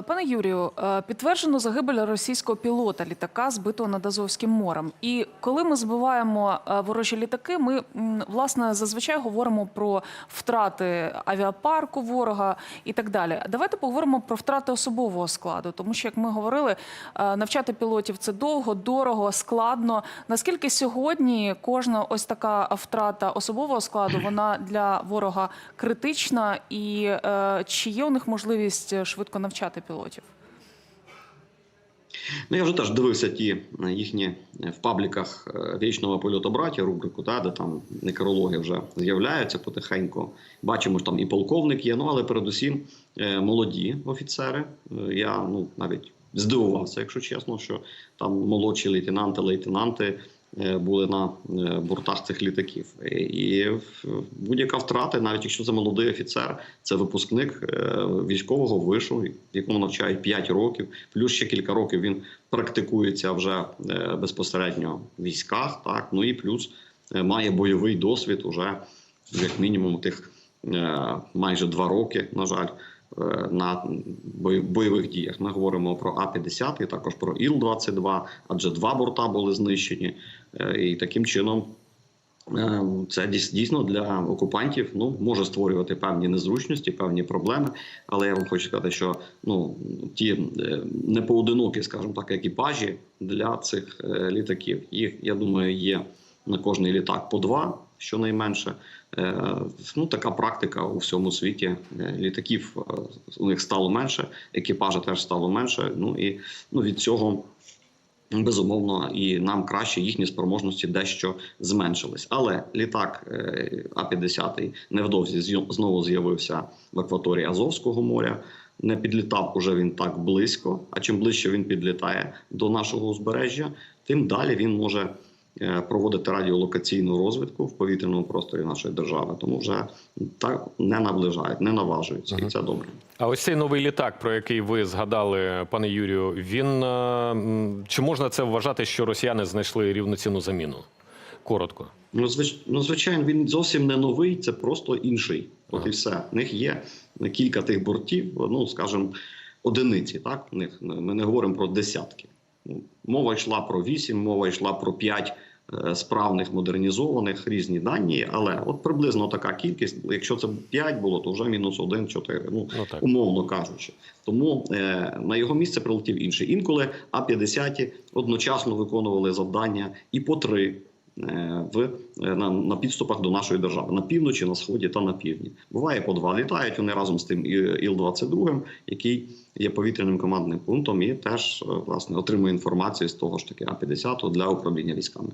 Е, Пане Юрію, е, підтверджено загибель російського пілота літака, збитого над Азовським морем. І коли ми збиваємо е, ворожі літаки, ми власне зазвичай говоримо про втрати авіапарку ворога і так далі. Давайте поговоримо про втрати особового складу, тому що, як ми говорили, навчати пілотів це довго, дорого, складно. Наскільки сьогодні кожна ось така втрата особового складу вона для ворога критична, і чи є у них можливість швидко навчати пілотів? Ну, я вже теж дивився ті е, їхні е, в пабліках е, вічного польоту братія рубрику, та, де там некрологи вже з'являються потихеньку. Бачимо, що там і полковник є, ну але передусім е, молоді офіцери. Е, Я ну навіть здивувався, якщо чесно, що там молодші лейтенанти, лейтенанти е, були на е, бортах цих літаків. І- будь-яка втрата, навіть якщо це молодий офіцер, це випускник е, військового вишу, якому навчають 5 років, плюс ще кілька років він практикується вже е, безпосередньо в військах. Так ну і плюс е, має бойовий досвід уже як мінімум тих е, майже два роки, на жаль. Е, На бойових діях ми говоримо про А-50 і також про Іл-22, адже два борта були знищені, Е, і таким чином Е, Це дійсно для окупантів ну може створювати певні незручності, певні проблеми. Але я вам хочу сказати, що ну ті непоодинокі, скажімо так, екіпажі для цих літаків. Їх я думаю, є на кожний літак по два, щонайменше. Е, Ну така практика у всьому світі. Е, Літаків е, у них стало менше, екіпажа теж стало менше. Ну і ну від цього Безумовно, і нам краще їхні спроможності дещо зменшились. Але літак е, А-50 невдовзі знову з'явився в акваторії Азовського моря. Не підлітав уже він так близько. А чим ближче він підлітає до нашого узбережжя, тим далі він може проводити радіолокаційну розвідку в повітряному просторі нашої держави. Тому вже так не наближають, не наважуються, і це добре. А ось цей новий літак, про який ви згадали, пане Юрію, він е, чи можна це вважати, що росіяни знайшли рівноцінну заміну? Коротко. Ну, звич... ну, звичайно, він зовсім не новий, це просто інший. От і все. В них є кілька тих бортів, ну скажімо, одиниці. Так, в них ми не говоримо про десятки. Мова йшла про вісім, мова йшла про п'ять е, справних модернізованих різні дані. Але от приблизно така кількість. Якщо це 5 було, то вже мінус 1, 4, ну, Ну, так. умовно кажучи. Тому е, на його місце прилетів інший. Інколи А-50 одночасно виконували завдання і по три е, в е, на, на підступах до нашої держави на півночі, на сході та на півдні. Буває по два літають вони разом з тим Іл-22, який є повітряним командним пунктом, і теж е, власне отримує інформацію з того ж таки А-50 для управління військами.